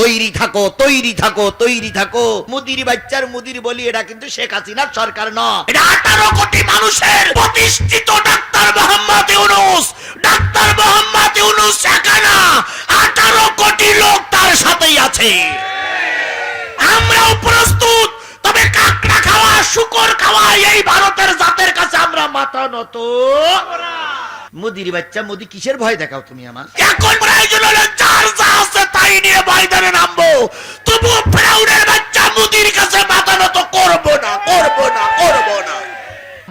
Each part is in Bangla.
তৈরি থাকো তৈরি থাকো তৈরি থাকো। মুদির বাচ্চার মুদির বলি, এটা কিন্তু শেখ হাসিনার সরকার নয় এটা আঠারো কোটি মানুষের প্রতিষ্ঠিত ডাক্তার মোহাম্মদ ইউনুস। ডাক্তার মোহাম্মদ ইউনুস একানা। আঠারো কোটি লোক তার সাথেই আছে। আমরাও প্রস্তুত। তবে কাকড়া খাওয়া, শুকর খাওয়া, এই ভারতের জাতের কাছে আমরা মাথা নত। মুদির বাচ্চা, মুদি কিসের ভয় দেখাও তুমি আমার? এখন প্রয়োজন হলো যার যা আছে তাই নিয়ে ময়দানে নামবো। তবু বাচ্চা মুদির কাছে না না না।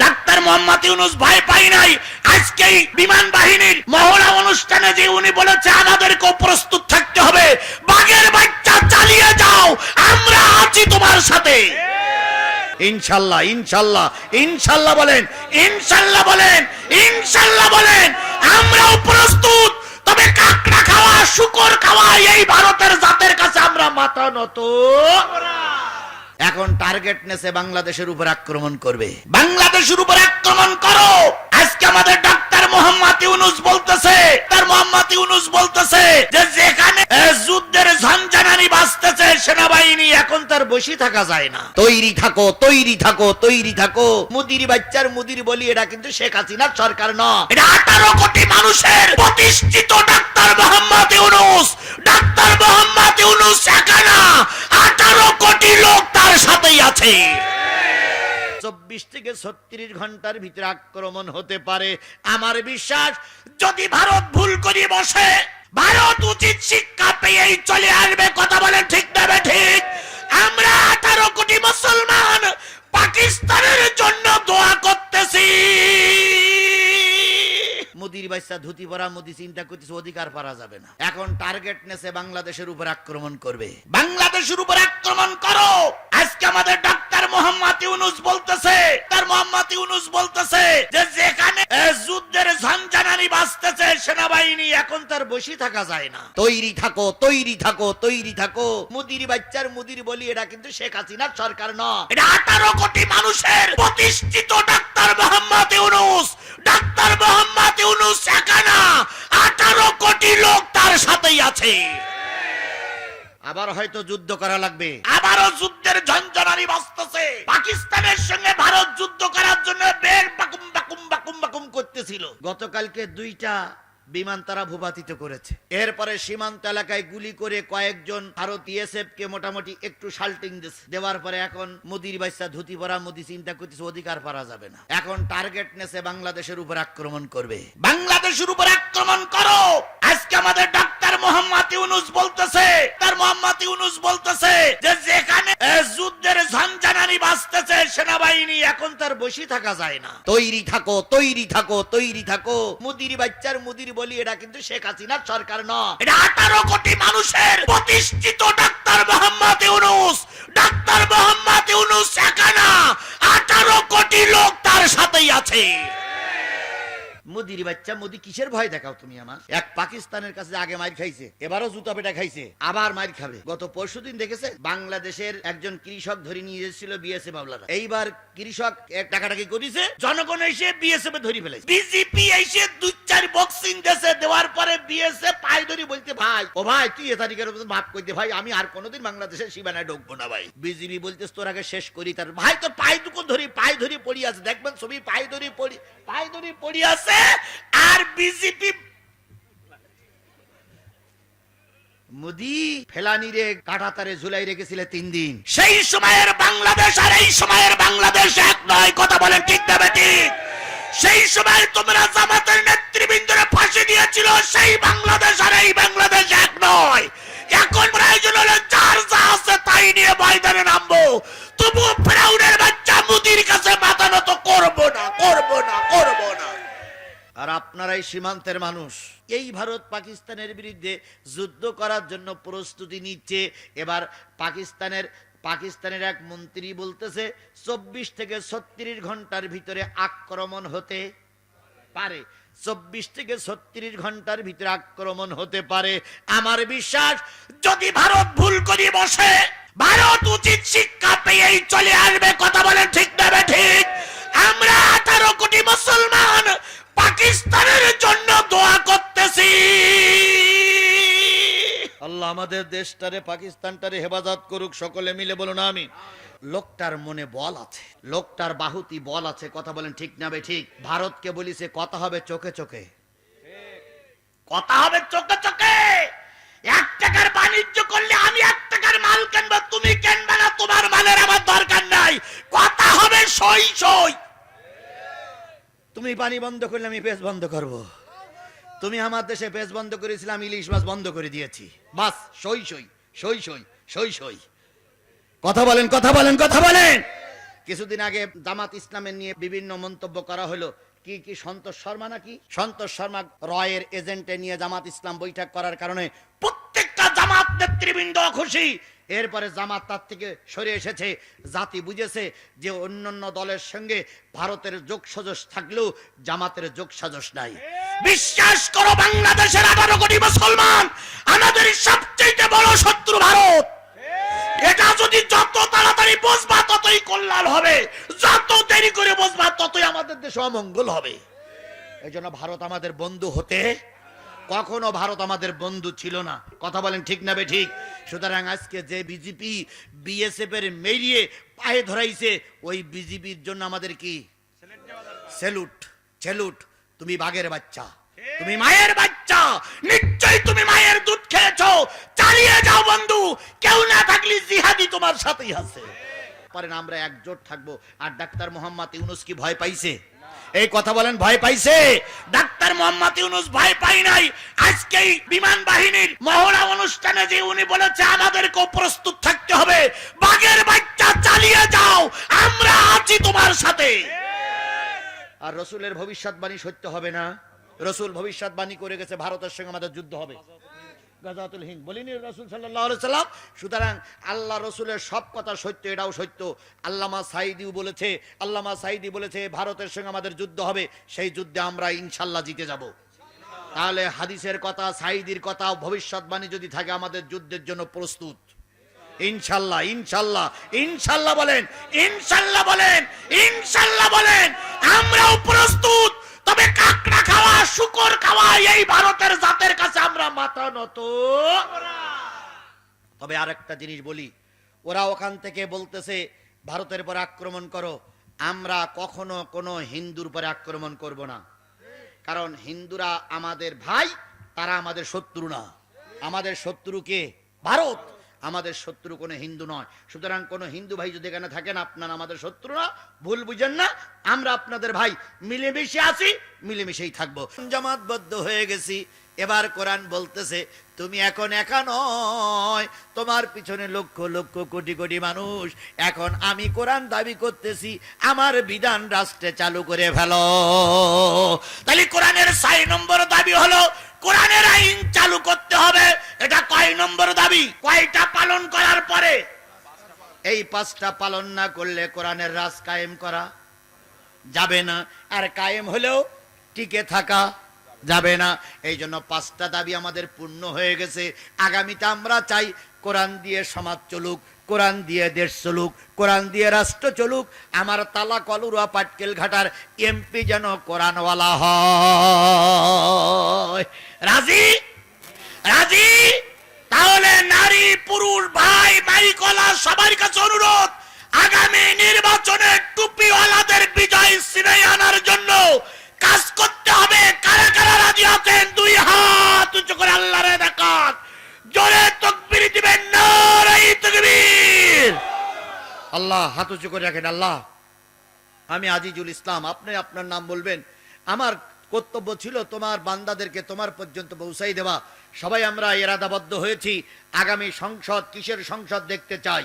ডাক্তার মোহাম্মদ ইউনুস ভয় পাই নাই। আজকেই বিমান বাহিনীর মহড়া অনুষ্ঠানে যে উনি বলেছে, আমাদেরকেও প্রস্তুত থাকতে হবে। বাঘের বাচ্চা চালিয়ে যাও, আমরা আছি তোমার সাথে। ইনশাল্লাহ ইনশাল্লাহ ইনশাল্লাহ বলেন ইনশাল্লাহ বলেন, ইনশাল্লাহ বলেন, আমরাও প্রস্তুত, তবে খাওয়া, শুকর খাওয়া, এই ভারতের জাতের কাছে আমরা মাথা নত। এখন টার্গেট নেছে বাংলাদেশের উপর আক্রমণ করবে। বাংলাদেশের উপর আক্রমণ করো। আজকে আমাদের ডাক্তার মোহাম্মদ ইউনুস বলতেছে তার মোহাম্মদ ইউনুস বলতেছে যে যেখানে বসে থাকা যায় না। তৈরি থাকো তৈরি থাকো তৈরি থাকো। মুদির বাচ্চার মুদির বলি এটা কিন্তু শেখ হাসিনার সরকার নয় এটা আঠারো কোটি মানুষের প্রতিষ্ঠিত ডাক্তার মোহাম্মদ ইউনুস। ডাক্তার মোহাম্মদ ইউনুস একানা আঠারো কোটি লোক তার সাথেই আছে। চব্বিশ থেকে ছত্রিশ ঘণ্টার ভিতরে আক্রমণ হতে পারে। আমার বিশ্বাস যদি ভারত ভুল করে বসে ভারত উচিত শিক্ষা পেয়েই চলে আসবে কথা বলেন ঠিক না ঠিক? আমরা আঠারো কোটি মুসলমান পাকিস্তানের জন্য দোয়া করতেছি। মোদির বাচ্চা ধুতি পরা মোদি চিন্তা করতেছে অধিকার পারা যাবে না। এখন টার্গেট নেছে বাংলাদেশের উপর আক্রমণ করবে। বাংলাদেশের উপর আক্রমণ করো। আজকে আমাদের ডাক্তার মোহাম্মদ ইউনুস বলতেছে তার মোহাম্মদ ইউনুস বলতেছে যে যেখানে যুদ্ধের ঝঞ্ঝানানি বাঁচতেছে সেনাবাহিনী এখন তার বসে থাকা যায় না। তৈরি থাকো তৈরি থাকো তৈরি থাকো। মুদির বাচ্চার মুদির বলি এটা কিন্তু শেখ হাসিনার সরকার নয় এটা আঠারো কোটি মানুষের প্রতিষ্ঠিত ডাক্তার মোহাম্মদ ইউনুস। ডাক্তার মোহাম্মদ ইউনুস একানা আঠারো কোটি লোক তার সাথেই আছে। আবার হয়তো যুদ্ধ করা লাগবে। আবারও যুদ্ধের ঝঞ্ঝনানি বাঁচতেছে পাকিস্তানের সঙ্গে ভারত যুদ্ধ করার জন্য বের বাকুম বাকুম বাকুম বাকুম করতেছিল। গতকালকে দুইটা বিমান তারা ভূপাতিত করেছে। এরপরে সীমান্ত এলাকায় গুলি করে কয়েকজন ভারত ইএসএফ কে মোটামুটি একটু সাল্টিং দিচ্ছে দেওয়ার পরে এখন মোদির বাচ্চা ধুতি পরা মোদি চিন্তা করতেছে অধিকার পারা যাবে না। এখন টার্গেট নেছে বাংলাদেশের উপর আক্রমণ করবে। বাংলাদেশের উপর আক্রমণ করো! আজকে আমাদের ডাক্তার মোহাম্মদ ইউনুস বলতেছে তার মোহাম্মদ ইউনুস বলতেছে যে যেখানে যুদ্ধের ঝঞ্ঝানানি বাঁচতেছে সেনাবাহিনী এখন তার বসে থাকা যায় না। তৈরি থাকো তৈরি থাকো তৈরি থাকো। মুদির বাচ্চার মুদির বলি এটা কিন্তু শেখ হাসিনার সরকার নয় এটা আঠারো কোটি মানুষের প্রতিষ্ঠিত ডাক্তার মোহাম্মদ ইউনুস। ডাক্তার মোহাম্মদ ইউনুস একানা আঠারো কোটি লোক তার সাথেই আছে মুদির বাচ্চা, মুদি কিসের ভয় দেখাও তুমি আমার? এক পাকিস্তানের কাছে আগে মার খাইছে, এবারও জুতা পেটা খাইছে, আবার মার খাবে। গত পরশুদিন দেখেছে, বাংলাদেশের একজন কৃষক ধরে নিয়ে এসেছিল বিএসএফ মামলাটা। এইবার কৃষক এক টাকাটাকি করেছে, জনগণ এসে বিএসএফ এ ধরে ফেলেছে বিজেপি এসে দুই চার বক্সিং দেশে দেওয়ার পরে বিএসএফ পাই ধরি বলতে ভাই, ও ভাই, তুই এ তারিখের মাফ করতে ভাই, আমি আর কোনোদিন বাংলাদেশের সীমানায় ঢুকবো না, ভাই। বিজেপি বলতে তোর আগে শেষ করি, তার ভাই, তোর পাই দুকুন ধরি পাই ধরি পড়ি আছে, দেখবেন ছবি পাই ধরি পড়ি পাই ধরি পড়ি আছে। আর বিজেপি মোদি ফেলানি রে কাটাতারে ঝুলাই রেখেছিলে তিন দিন। সেই সময়ের বাংলাদেশ আর এই সময়ের বাংলাদেশ এক নয় কথা বলেন ঠিক না ঠিক সেই সময় তোমরা জামাতের নেতৃবৃন্দরে ফাঁসি দিয়েছিল সেই বাংলাদেশ আর এই বাংলাদেশ আর সীমান্তের মানুষ। এই ভারত পাকিস্তানের বিরুদ্ধে যুদ্ধ করার জন্য প্রস্তুতি নিচ্ছে। এবার পাকিস্তানের পাকিস্তানের এক মন্ত্রী বলতেছে, চব্বিশ থেকে ছত্রিশ ঘণ্টার ভিতরে আক্রমণ হতে পারে। চব্বিশ থেকে ছত্রিশ ঘণ্টার ভিতরে আক্রমণ হতে পারে। আমার বিশ্বাস, যদি ভারত ভুল করে বসে, ভারত উচিত শিক্ষা পেয়েই চলে আসবে। কথা বলেন ঠিক না ঠিক আমরা আঠারো কোটি মুসলমান পাকিস্তানের জন্য দোয়া করতেছি। আল্লাহ আমাদের দেশটারে পাকিস্তানটারে হেফাজত করুক সকলে মিলে বলুন আমি লোকটার মনে বল আছে লোকটার বাহুতি বল আছে কথা বলেন ঠিক না বে ঠিক? ভারতকে বলিছে কথা হবে চোখে চোখে। কথা হবে চোখে চোখে। এক টাকার বাণিজ্য করলে আমি এক টাকার মাল কিনবো তুমি কিনবে না তোমার মালের আমার দরকার নাই। কথা হবে সই সই। তুমি পানি বন্ধ করলে আমি পেজ বন্ধ করব। তুমি আমার দেশে পেজ বন্ধ করেছিলাম ইলিশ মাছ বন্ধ করে দিয়েছি। বাস, সই সই সই সই সই সই। কথা বলেন কথা বলেন কথা বলেন! কিছুদিন আগে জামাত ইসলামের নিয়ে বিভিন্ন মন্তব্য করা হলো। কি কি, সন্তোষ শর্মা নাকি? সন্তোষ শর্মা রয়ের এজেন্টে নিয়ে জামাত ইসলাম বৈঠক করার কারণে জামাত নেতৃবৃন্দ খুশি। এরপরে জামাত তার থেকে সরে এসেছে। জাতি বুঝেছে যে অন্যান্য দলের সঙ্গে ভারতের যোগ সাজস থাকলেও জামাতের যোগ সাজস নাই। বিশ্বাস করো, বাংলাদেশের আঠারো কোটি মুসলমান আমাদের সবচেয়ে বড় শত্রু ভারত। এটা যদি যত তাড়াতাড়ি বসবা ততই কল্যাণ হবে। যত দেরি করে বসবা ততই আমাদের দেশে অমঙ্গল হবে। এই জন্য ভারত আমাদের বন্ধু হতে কখনো ভারত আমাদের বন্ধু ছিল না। কথা বলেন ঠিক না বে ঠিক? সুতরাং আজকে যে বিজেপি, বিএসএফ এর মেরিয়ে পায়ে ধরাইছে, ওই বিজেপির জন্য আমাদের কি? সেলুট সেলুট তুমি বাঘের বাচ্চা। তুমি মায়ের বাচ্চা। নিশ্চয়ই তুমি মায়ের দুধ খেয়েছো। চালিয়ে যাও বন্ধু। কেউ না থাকলে জিহাদি তোমার সাথেই আছে। পারেন, আমরা একজোট থাকব। আর ডাক্তার মোহাম্মদ ইউনুস কি ভয় পাইছে? এই কথা বলেন, ভয় পাইছে? ডাক্তার মোহাম্মদ ইউনুস ভয় পাই নাই। আজকেই বিমান বাহিনীর মহড়া অনুষ্ঠানে যে উনি বলেছে, আমাদেরকেও প্রস্তুত থাকতে হবে। বাঘের বাচ্চা চালিয়ে যাও, আমরা আছি তোমার সাথে। আর রসুলের ভবিষ্যৎবাণী সত্য হবে না। রসুল ভবিষ্যৎবাণী করে গেছে, ভারতের সঙ্গে আমাদের যুদ্ধ হবে। গাজাতুল হিন্দ। বলিনি রসুল সাল্লাহ সাল্লাম? সুতরাং আল্লাহ রসুলের সব কথা সত্য, এটাও সত্য। আল্লামা সাইদিও বলেছে, আল্লামা সাইদি বলেছে, ভারতের সঙ্গে আমাদের যুদ্ধ হবে, সেই যুদ্ধে আমরা ইনশাল্লাহ জিতে যাব। তাহলে হাদিসের কথা সাইদির কথা, ভবিষ্যৎবাণী যদি থাকে, আমাদের যুদ্ধের জন্য প্রস্তুত। ইনশাল্লাহ ইনশাল্লাহ ইনশাল্লাহ বলেন ইনশাল্লাহ বলেন ইনশাল্লাহ বলেন, আমরাও প্রস্তুত। তবে কাকড়া খাওয়া, শুকর খাওয়া, এই ভারতের জাতের কাছে আমরা মাথা নত। তবে আর একটা জিনিস বলি, ওরা ওখান থেকে বলতেছে, ভারতের পর আক্রমণ করো, আমরা কখনো কোনো হিন্দুর পরে আক্রমণ করব না। কারণ হিন্দুরা আমাদের ভাই, তারা আমাদের শত্রু না। আমাদের শত্রুকে ভারত। আমাদের শত্রু কোনো হিন্দু নয়। সুতরাং কোনো হিন্দু ভাই যদি এখানে থাকেন, আপনার আমাদের শত্রু না। ভুল বুঝেন না। আমরা আপনাদের ভাই। মিলেমিশে আছি, মিলেমিশেই থাকব। জামাতবদ্ধ হয়ে গেছি। এবার কোরআন বলতেছে, তুমি এখন একা নয়। তোমার পিছনে লক্ষ লক্ষ, কোটি কোটি মানুষ। এখন আমি কোরআন দাবি করতেছি, আমার বিধান রাষ্ট্রে চালু করে ফেলো। তাহলে কোরআনের সাই নম্বর দাবি হলো কোরআনের আইন চালু করতে হবে, এটা কয় নম্বর দাবি? কয়টা পালন করার পরে? এই পাঁচটা পালন না করলে কোরআনের রাজ কায়েম করা যাবে না। আর কায়েম হলেও টিকে থাকা যাবে না। এই জন্য পাঁচটা দাবি আমাদের পূর্ণ হয়ে গেছে। আগামীতে আমরা চাই কোরআন দিয়ে সমাজ চলুক, কোরআন দিয়ে দেশ চলুক, কোরআন দিয়ে রাষ্ট্র চলুক, আমার তালা কলুরা পাটকেল ঘাটার এমপি যেন কোরআনওয়ালা হয়। রাজি? রাজি? আল্লাহ হাত উঁচু করে রাখেন আল্লাহ। আমি আজিজুল ইসলাম আপনি আপনার নাম বলবেন। আমার কর্তব্য ছিল তোমার বান্দাদেরকে তোমার পর্যন্ত পৌঁছাই দেওয়া। সবাই আমরা এরাদাবদ্ধ হয়েছি। আগামী সংসদ কিসের সংসদ দেখতে চাই?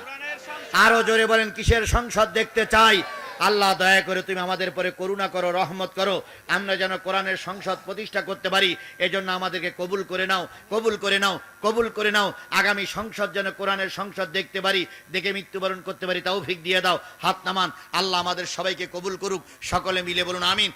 আরও জোরে বলেন কিসের সংসদ দেখতে চাই? আল্লাহ দয়া করে তুমি আমাদের পরে করুণা করো, রহমত করো। আমরা যেন কোরআনের সংসদ প্রতিষ্ঠা করতে পারি, এজন্য আমাদেরকে কবুল করে নাও, কবুল করে নাও, কবুল করে নাও। আগামী সংসদ যেন কোরআনের সংসদ দেখতে পারি, দেখে মৃত্যুবরণ করতে পারি তাও ভিক দিয়ে দাও, হাত নামান। আল্লাহ আমাদের সবাইকে কবুল করুক, সকলে মিলে বলুন, আমিন।